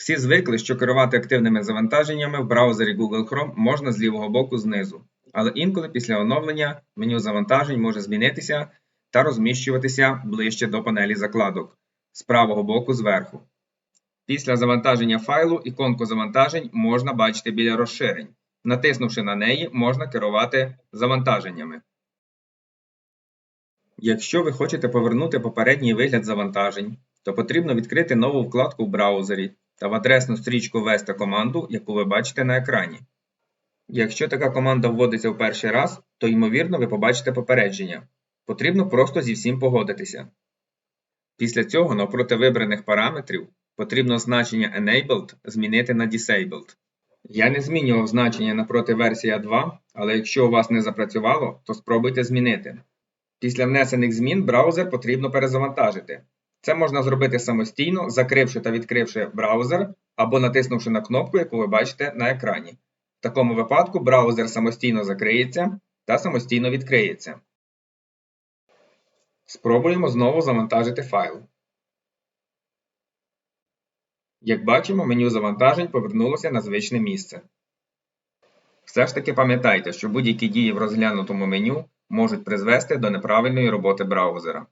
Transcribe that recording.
Всі звикли, що керувати активними завантаженнями в браузері Google Chrome можна з лівого боку знизу, але інколи після оновлення меню завантажень може змінитися та розміщуватися ближче до панелі закладок з правого боку зверху. Після завантаження файлу іконку завантажень можна бачити біля розширень. Натиснувши на неї, можна керувати завантаженнями. Якщо ви хочете повернути попередній вигляд завантажень, то потрібно відкрити нову вкладку в браузері та в адресну стрічку ввести команду, яку ви бачите на екрані. Якщо така команда вводиться в перший раз, то ймовірно ви побачите попередження. Потрібно просто зі всім погодитися. Після цього навпроти вибраних параметрів потрібно значення Enabled змінити на Disabled. Я не змінював значення напроти версія 2, але якщо у вас не запрацювало, то спробуйте змінити. Після внесених змін браузер потрібно перезавантажити. Це можна зробити самостійно, закривши та відкривши браузер або натиснувши на кнопку, яку ви бачите на екрані. В такому випадку браузер самостійно закриється та самостійно відкриється. Спробуємо знову завантажити файл. Як бачимо, меню завантажень повернулося на звичне місце. Все ж таки пам'ятайте, що будь-які дії в розглянутому меню можуть призвести до неправильної роботи браузера.